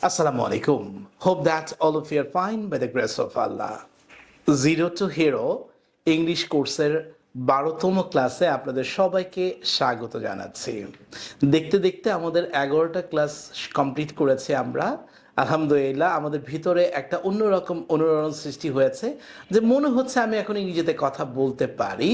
Assalamu alaikum. Hope that all of you are fine by the grace of Allah. Zero to hero English কোর্সের বারোতম ক্লাসে আপনাদের সবাইকে স্বাগত জানাচ্ছি দেখতে দেখতে আমাদের এগারোটা ক্লাস কমপ্লিট করেছি আমরা আলহামদুলিল্লাহ, আমাদের ভিতরে একটা অন্যরকম অনুরণন সৃষ্টি হয়েছে যে মনে হচ্ছে আমি এখন ইংরেজিতে কথা বলতে পারি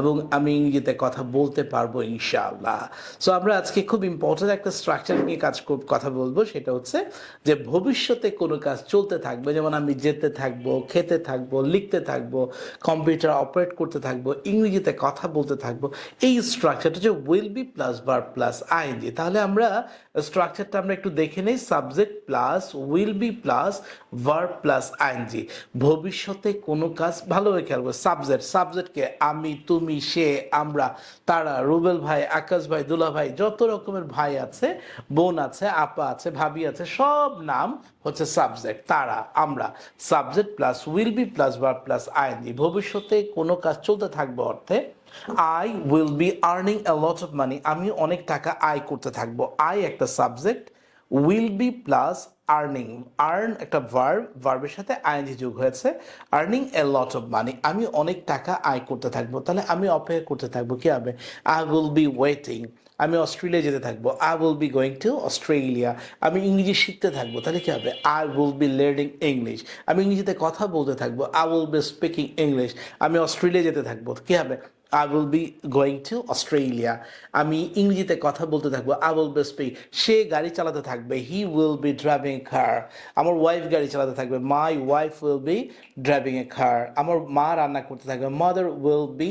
এবং আমি ইংরেজিতে কথা বলতে পারব ইনশাআল্লাহ। সো আমরা আজকে খুব ইম্পর্টেন্ট একটা স্ট্রাকচার নিয়ে কাজ কথা বলব, সেটা হচ্ছে যে ভবিষ্যতে কোনো কাজ চলতে থাকবে, যেমন আমি যেতে থাকব, খেতে থাকব, লিখতে থাকব কম্পিউটার অপারেট করতে থাকব, ইংরেজিতে কথা বলতে থাকব, এই স্ট্রাকচারটা হচ্ছে উইল বি প্লাস বার প্লাস আইএনজি তাহলে আমরা স্ট্রাকচারটা আমরা একটু দেখে নেই subject plus will be plus verb plus ING ভবিষ্যতে কোনো কাজ ভালোভাবে খেয়াল করবে সাবজেক্ট সাবজেক্টকে আমি, তুমি, সে, আমরা, তারা, রুবেল ভাই, আকাশ ভাই, দুলা ভাই, যত রকমের ভাই আছে, বোন আছে, আপা আছে, ভাবি আছে, সব নাম হচ্ছে সাবজেক্ট তারা, আমরা। Subject plus will be plus verb plus ING ভবিষ্যতে কোনো কাজ চলতে থাকবে অর্থে I will be earning a lot of money আমি অনেক টাকা আয় করতে থাকব। আই একটা subject will be plus earning earn একটা ভার্ব ভার্বের সাথে আইএনজি যোগ হয়েছে। Earning a lot of money আমি অনেক টাকা আয় করতে থাকব। তাহলে আমি অপেক্ষা করতে থাকব কি হবে আই উইল বি ওয়েটিং আমি অস্ট্রেলিয়া যেতে থাকব। I will be going to Australia আমি ইংরেজি শিখতে থাকব। তাহলে কি হবে? I will be learning English আমি ইংরেজিতে কথা বলতে থাকব। I will be speaking English আমি অস্ট্রেলিয়া যেতে থাকব। কি হবে? I will be going to Australia আমি ইংরেজিতে কথা বলতে থাকব। আই উইল বি স্পিক সে গাড়ি চালাতে থাকবে। He will be driving car আমার ওয়াইফ গাড়ি চালাতে থাকবে। My wife will be driving a car আমার মা রান্না করতে থাকবে। Mother will be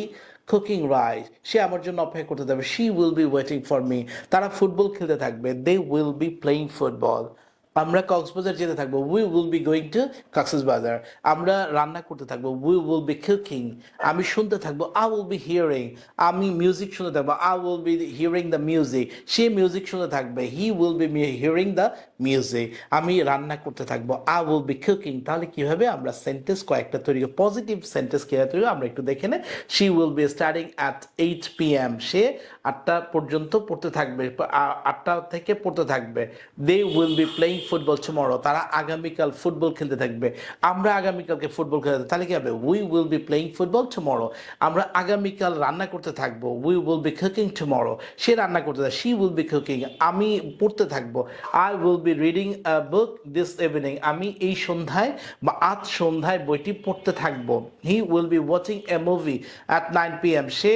cooking rice সে আমার জন্য অপেক্ষা করতে থাকবে। She will be waiting for me তারা ফুটবল খেলতে থাকবে। They will be playing football আমরা কক্সবাজার যেতে থাকব we will be going to Cox's Bazar. আমরা রান্না করতে থাকব উই উইল বি কুকিং আমি শুনতে থাকব আই উইল বি হিয়ারিং আমি মিউজিক শুনতে থাকব I will be hearing the music say music শুনতে থাকবে he will be hearing the music আমি রান্না করতে থাকব আই উইল বি কুকিং তাহলে কীভাবে আমরা সেন্টেন্স কয়েকটা তৈরি পজিটিভ সেন্টেন্স কীভাবে তৈরি, আমরা একটু দেখে নে। She will be starting at eight P M সে আটটা পর্যন্ত পড়তে থাকবে আটটা থেকে পড়তে থাকবে। They will be playing football tomorrow তারা আগামীকাল ফুটবল খেলতে থাকবে। আমরা আগামীকালকে ফুটবল খেলতে তাহলে কি হবে? We will be playing football tomorrow আমরা আগামীকাল রান্না করতে থাকব। We will be cooking tomorrow সে রান্না করতে থাকবে শি উইল বি কুকিং আমি পড়তে থাকব। I will be reading book this evening আমি এই সন্ধ্যায় বা আজ সন্ধ্যায় বইটি পড়তে থাকব। He will be watching a movie at nine P M সে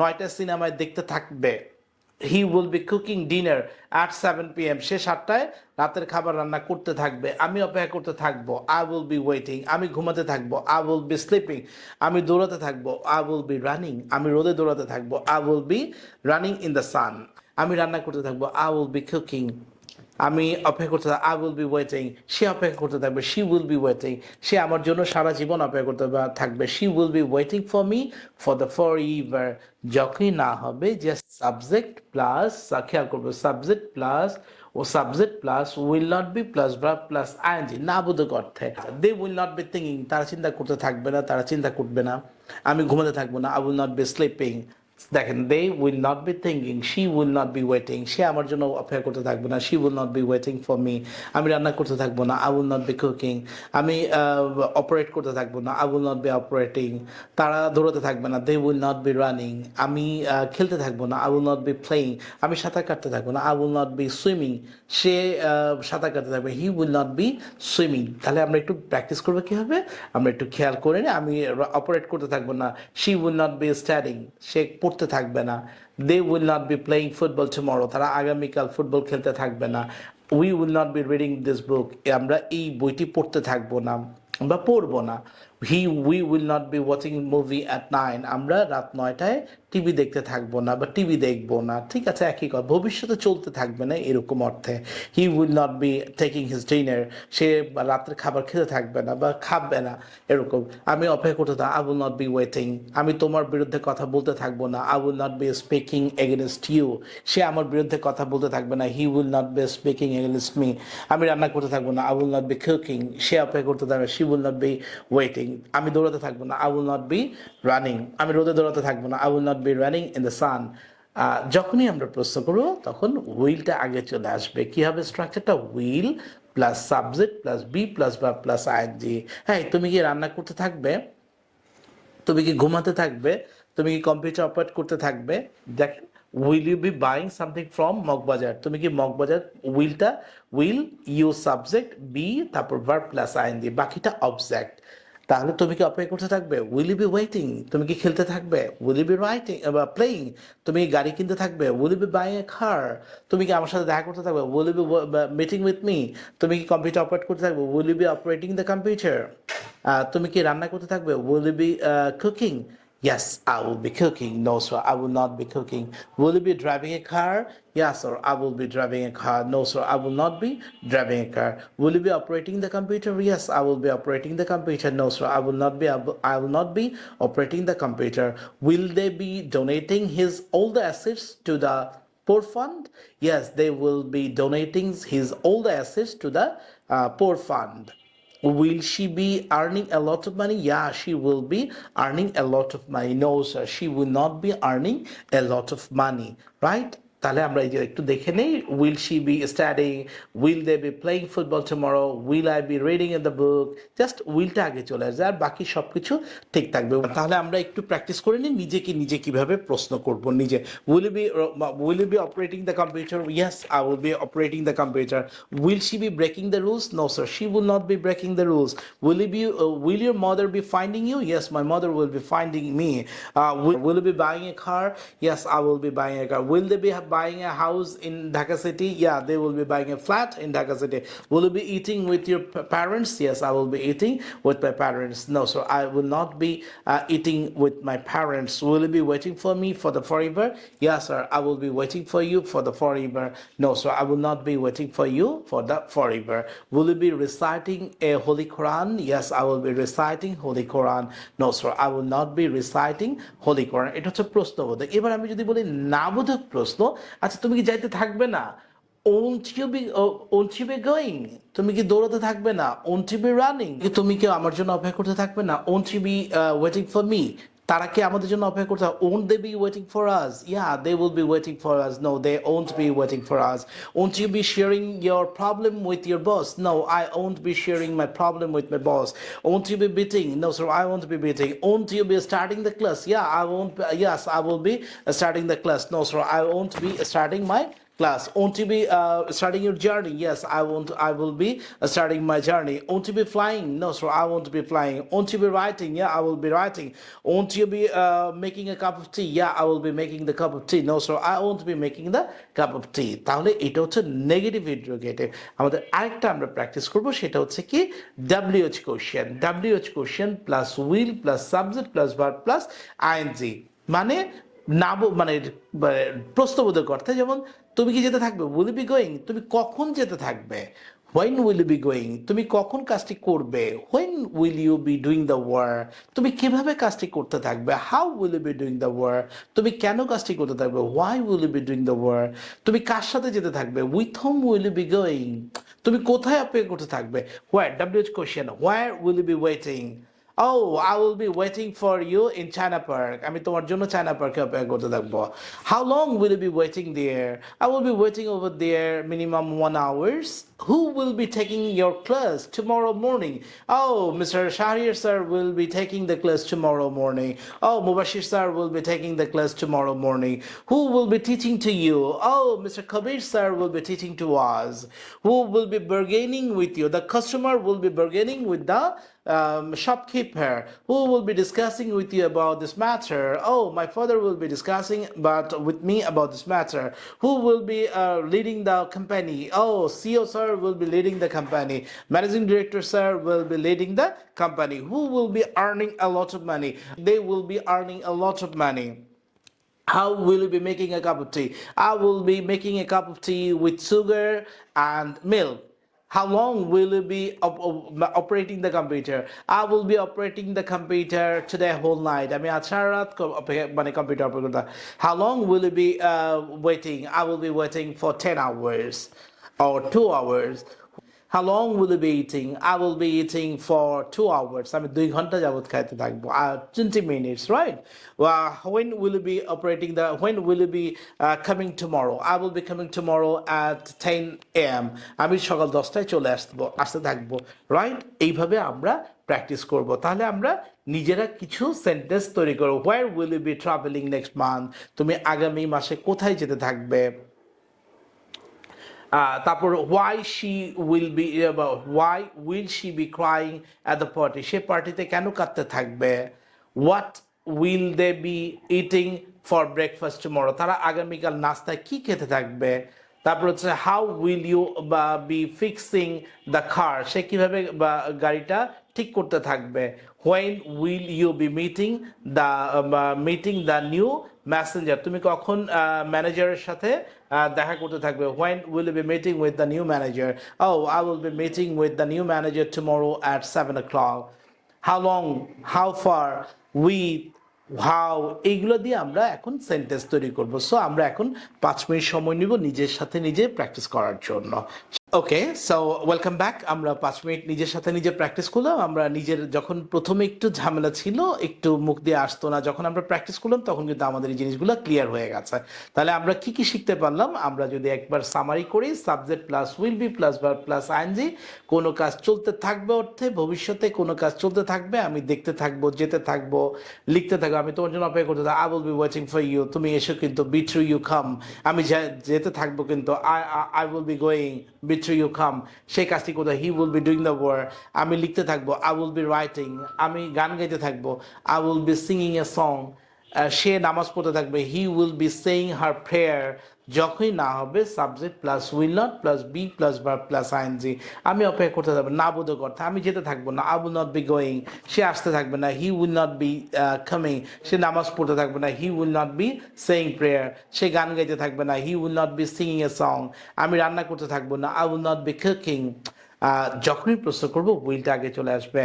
নয়টা সিনেমায় দেখতে থাকবে। He will be cooking dinner at seven P M সে সাতটায় রাতের খাবার রান্না করতে থাকবে। আমি অপেক্ষা করতে থাকব। আই উইল বি ওয়েটিং আমি ঘুমাতে থাকব। আই উইল বি স্লিপিং আমি দৌড়াতে থাকব। আই উইল বি রানিং আমি রোদে দৌড়াতে থাকব। I will be running in the sun আমি রান্না করতে থাকব। আই উইল বি কুকিং আমি অপেক্ষা করতে আই উইল বি ওয়েটিং সে অপেক্ষা করতে থাকবে শি উইল বি ওয়েটিং সে আমার জন্য সারা জীবন অপেক্ষা করতে থাকবে she will be waiting for me for the forever যখনই না হবে যে সাবজেক্ট প্লাস খেয়াল করব subject plus O subject plus will not be plus বা প্লাস আইএনজি না বোধক অর্থে। They will not be thinking তারা চিন্তা করতে থাকবে না, তারা চিন্তা করবে না, আমি ঘুমাতে থাকব না I will not be sleeping দেখেন they will not be thinking she will not be waiting সে আমার জন্য অপেক্ষা করতে থাকবে না she will not be waiting for me আমি রান্না করতে থাকব না I will not be cooking আমি অপারেট করতে থাকব না I will not be operating তারা দৌড়াতে থাকবে না they will not be running আমি খেলতে থাকব না I will not be playing আমি সাঁতার কাটতে থাকব না I will not be swimming সে সাঁতার কাটতে থাকবে he will not be swimming তাহলে আমরা একটু প্র্যাকটিস করব কি হবে আমরা একটু খেয়াল করে আমি অপারেট করতে থাকব না she will not be studying সে পড়তে থাকবে না। They will not be playing football tomorrow তারা আগামীকাল ফুটবল খেলতে থাকবে না। We will not be reading this book আমরা এই বইটি পড়তে থাকব না। আমরা পড়ব না। He we will not be watching movie at nine আমরা রাত নয়টায় টিভি দেখতে থাকব না বা টিভি দেখব না। ঠিক আছে, একই কথা। ভবিষ্যতে চলতে থাকবে না এরকম অর্থে। He will not be taking his dinner সে রাতের খাবার খেতে থাকবে না বা খাবে না এরকম। আমি অপেক্ষা করতে থাক I will not be waiting আমি তোমার বিরুদ্ধে কথা বলতে থাকব না। I will not be speaking against you সে আমার বিরুদ্ধে কথা বলতে থাকবে না। He will not be speaking against me আমি রান্না করতে থাকব না। I will not be cooking সে অপেক্ষা করতে থাকবে she will not be waiting আমি দৌড়াতে থাকব না I will not be running আমি রোদে দৌড়াতে থাকব না I will not be running in the sun যখনই আমরা প্রশ্ন করব, তখন উইলটা আগে চলে আসবে। কি হবে স্ট্রাকচারটা will plus subject plus be plus বা প্লাস আইএনজি হ্যাঁ তুমি কি রান্না করতে থাকবে? তুমি কি ঘুমাতে থাকবে? তুমি কি কম্পিউটার অপারেট করতে থাকবে? দেখ will you be buying something from Moghbazar? তুমি কি মগবাজার উইলটা উইল ইউ সাবজেক্ট বি তারপর ভার্ব প্লাস আইন দিয়ে বাকিটা অবজেক্ট তাহলে তুমি কি অপেক্ষা করতে থাকবে? উইল ইউ বি ওয়েটিং তুমি কি খেলতে থাকবে? উইল ইউ বি রাইটিং বা প্লেইং তুমি গাড়ি কিনতে থাকবে? Will you be buying a car তুমি কি আমার সাথে দেখা করতে থাকবে? Will you be meeting with me তুমি কি কম্পিউটার অপারেট করতে থাকবে? Will you be operating the computer তুমি কি রান্না করতে থাকবে? Will you be cooking Yes, I will be cooking. No, sir, I will not be cooking. Will you be driving a car? Yes, sir, I will be driving a car. No, sir, I will not be driving a car. Will you be operating the computer? Yes, I will be operating the computer. No, sir, I will not be. I will not be operating the computer. Will they be donating his all the assets to the poor fund? Yes, they will be donating his all the assets to the uh, poor fund. Will she be earning a lot of money? Yeah, she will be earning a lot of money. No, sir, she will not be earning a lot of money, right? তাহলে আমরা এই যে একটু দেখে নেই will she be studying will they be playing football tomorrow will I be reading in the book just উইলটা আগে চলে আসবে আর বাকি সব কিছু ঠিক থাকবে। তাহলে আমরা একটু প্র্যাকটিস করে নিই, নিজেকে নিজে কীভাবে প্রশ্ন করব নিজে। Will be will be operating the computer yes I will be operating the computer will she be breaking the rules no sir she will not be breaking the rules will be will your mother be finding you yes my mother will be finding me will be buying a car yes I will be buying a car will they be buying a house in Dhaka City? Yeah, they will be buying a flat in Dhaka City. Will you be eating with your p- parents? Yes, I will be eating with my parents. No, so I will not be uh, eating with my parents. Will you be waiting for me for the forever? Yes, sir, I will be waiting for you for the forever. No, sir, I will not be waiting for you for the forever. Will you be reciting a Holy Quran? Yes, I will be reciting Holy Quran. No, sir, I will not be reciting Holy Quran. এটা হচ্ছে প্রশ্নবোধক এবার আমি যদি বলি নাবোধক প্রশ্ন আচ্ছা তুমি কি যাইতে থাকবে না? গোয়িং তুমি কি দৌড়াতে থাকবে না? ওন্ট বি রানিং তুমি কি আমার জন্য অপেক্ষা করতে থাকবে না? Won't be waiting for me তারা কি আমাদের জন্য অপেক্ষা করতে won't they be waiting for us yeah they will be waiting for us no they won't be waiting for us won't you be sharing your problem with your boss no I won't be sharing my problem with my boss won't you be beating no sir I won't be beating won't you be starting the class yeah I won't yes I will be starting the class no sir I won't be starting my class won't you be uh, starting your journey yes i won't i will be uh, starting my journey won't you be flying no sir i won't be flying won't you be writing yeah i will be writing won't you be uh, making a cup of tea yeah i will be making the cup of tea no sir i won't be making the cup of tea তাহলে এটা হচ্ছে negative interrogative আমাদের আরেকটা আমরা practice করব সেটা হচ্ছে কি WH question WH question plus will plus subject plus verb plus ING মানে নাব মানে প্রশ্নবোধক অর্থে যেমন, তুমি কি যেতে থাকবে? উইল বি গোয়িং তুমি কখন যেতে থাকবে? হোয়েন উইল বি গোয়িং তুমি কখন কাজটি করবে? When will you be doing the work তুমি কীভাবে কাজটি করতে থাকবে? How will be doing the work তুমি কেন কাজটি করতে থাকবে? Why will be doing the work তুমি কার সাথে যেতে থাকবে? With whom will be going তুমি কোথায় অপেক্ষা করতে থাকবে? Where WH question where will be waiting Oh, I will be waiting for you in China Park. আমি তোমার জন্য চায়না পার্কে অপেক্ষা করতে থাকব How long will you be waiting there? I will be waiting over there minimum one hours. Who will be taking your class tomorrow morning? Oh, Mr. Shahir sir will be taking the class tomorrow morning. Oh, Mubashir sir will be taking the class tomorrow morning. Who will be teaching to you? Oh, Mr. Kabir sir will be teaching to us. Who will be bargaining with you? The customer will be bargaining with the um, shopkeeper who will be discussing with you about this matter. Oh, my father will be discussing but with me about this matter. Who will be uh, leading the company? Oh, CEO sir will be leading the company. Managing director sir will be leading the company. Who will be earning a lot of money? They will be earning a lot of money. How will you be making a cup of tea? I will be making a cup of tea with sugar and milk How long will you be op- op- operating the computer? I will be operating the computer today whole night. আমি আজ সারা রাত ক- অপে- মানে computer operate করতে How long will you be uh, waiting? I will be waiting for 10 hours or 2 hours. Long will you be eating? I will be eating for two hours. আমি দুই ঘণ্টা যাবত খাইতে থাকব twenty minutes right be operating the when will you be uh, coming tomorrow? I will be coming tomorrow at 10 a.m. আমি সকাল দশটায় চলে আসব আসতে থাকব রাইট এইভাবে আমরা প্র্যাকটিস করব তাহলে আমরা নিজেরা কিছু সেন্টেন্স তৈরি করব where will be travelling next month তুমি আগামী মাসে কোথায় যেতে থাকবে তারপর why she will be why will she be crying at the party সে পার্টিতে কেন কাঁদতে থাকবে? What will they be eating for breakfast tomorrow তারা আগামীকাল নাস্তায় কি খেতে থাকবে? তারপর হচ্ছে হাউ উইল ইউ বা বি ফিক্সিং দ্য কার সে কীভাবে, বা, গাড়িটা ঠিক করতে থাকবে? When will you be meeting the meeting the new messenger তুমি কখন ম্যানেজারের সাথে দেখা করতে থাকবে? When will be meeting with the new manager oh I will be meeting with the new manager tomorrow at seven o'clock how long how far with how এইগুলো দিয়ে আমরা এখন সেন্টেন্স তৈরি করব। সো আমরা এখন পাঁচ মিনিট সময় নিব নিজের সাথে নিজে প্র্যাকটিস করার জন্য। ওকে সো ওয়েলকাম ব্যাক আমরা পাঁচ মিনিট নিজের সাথে নিজে প্র্যাকটিস করলাম। আমরা নিজের যখন প্রথমে একটু ঝামেলা ছিল, একটু মুখ দিয়ে আসতো না, যখন আমরা প্র্যাকটিস করলাম, তখন কিন্তু আমাদের এই জিনিসগুলো ক্লিয়ার হয়ে গেছে। তাহলে আমরা কি কি শিখতে পারলাম? আমরা যদি একবার সামারি করি subject plus will be plus verb plus ING কোনো কাজ চলতে থাকবে অর্থে, ভবিষ্যতে কোনো কাজ চলতে থাকবে, আমি দেখতে থাকব, যেতে থাকব, লিখতে থাকব, আমি তোমার জন্য অপেক্ষা করতে I will be watching for you তুমি এসো কিন্তু বিট্রু ইউ খাম আমি যেতে থাকব কিন্তু I I will be going বিট্রু you খাম সেই কাজটি কোথায় he will be doing the work আমি লিখতে থাকব আই উইল বি রাইটিং আমি গান গাইতে থাকব I will be singing a song সে নামাজ পড়তে থাকবে। He will be saying her prayer যখনই না হবে subject plus will not plus be plus bar plus ING আমি অপেক্ষা করতে থাকব না বোধ করতে আমি যেতে থাকব না I will not be going সে আসতে থাকবে না he will not be coming সে নামাজ পড়তে থাকবে না he will not be saying prayer সে গান গাইতে থাকবে না he will not be singing a song আমি রান্না করতে থাকব না I will not be cooking যখনই প্রশ্ন করব উইলটা আগে চলে আসবে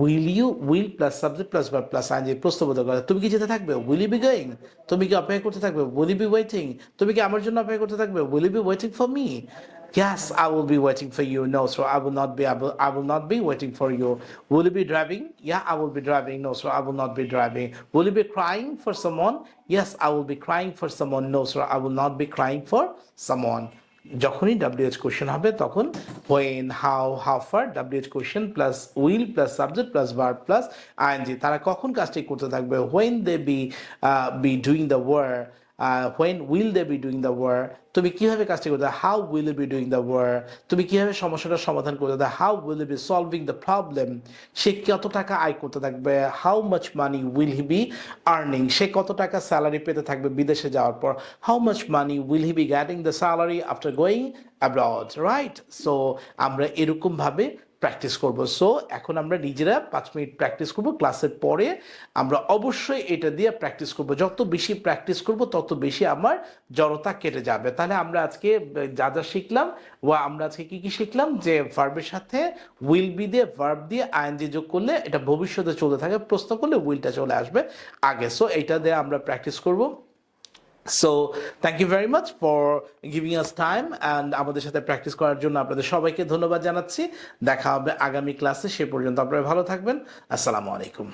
will you will plus subject plus verb plus ING প্রশ্নবোধক কথা তুমি কি যেতে থাকবে উইল ইউ বি গোয়িং তুমি কি অপেক্ষা করতে থাকবে উইল ইউ বি ওয়েটিং তুমি কি আমার জন্য অপেক্ষা করতে থাকবে will you be waiting for me Yes, I will be waiting for you. No, so I will not be able, I will not be waiting for you. Will you be driving? Yeah, I will be driving. No, so I will not be driving. Will you be crying for someone? Yes, I will be crying for someone. No, sir, I will not be crying for someone. যখনই W H question হবে, তখন when how how far W H question plus will plus subject plus bar plus ING তারা কখন কাজটি করতে থাকবে? When they be be doing the work when will they be doing the work তুমি কীভাবে কাজটি করতে how will be doing the work তুমি কীভাবে সমস্যাটার সমাধান করতে দেয় how will be solving the problem সে কত টাকা আয় করতে থাকবে? How much money will he be earning সে কত টাকা স্যালারি পেতে থাকবে বিদেশে যাওয়ার পর? How much money will he be getting the salary after going abroad right so আমরা এরকমভাবে প্র্যাকটিস করব। সো এখন আমরা নিজেরা পাঁচ মিনিট প্র্যাকটিস করব। ক্লাসের পরে আমরা অবশ্যই এটা দিয়ে প্র্যাকটিস করব। যত বেশি প্র্যাকটিস করব, তত বেশি আমার জড়তা কেটে যাবে। তাহলে আমরা আজকে যা যা শিখলাম ওয়া আমরা আজকে কী কী শিখলাম? যে ভার্বের সাথে উইল বি দিয়ে ভার্ব দিয়ে আইএনজি যোগ করলে এটা ভবিষ্যতে চলতে থাকে। প্রশ্ন করলে উইলটা চলে আসবে আগে। সো এটা দিয়ে আমরা প্র্যাকটিস করব। So thank you very much for giving us time and আমাদের সাথে প্র্যাকটিস করার জন্য আপনাদের সবাইকে ধন্যবাদ জানাচ্ছি। দেখা হবে আগামী ক্লাসে সে পর্যন্ত আপনারা ভালো থাকবেন। আসসালামু আলাইকুম।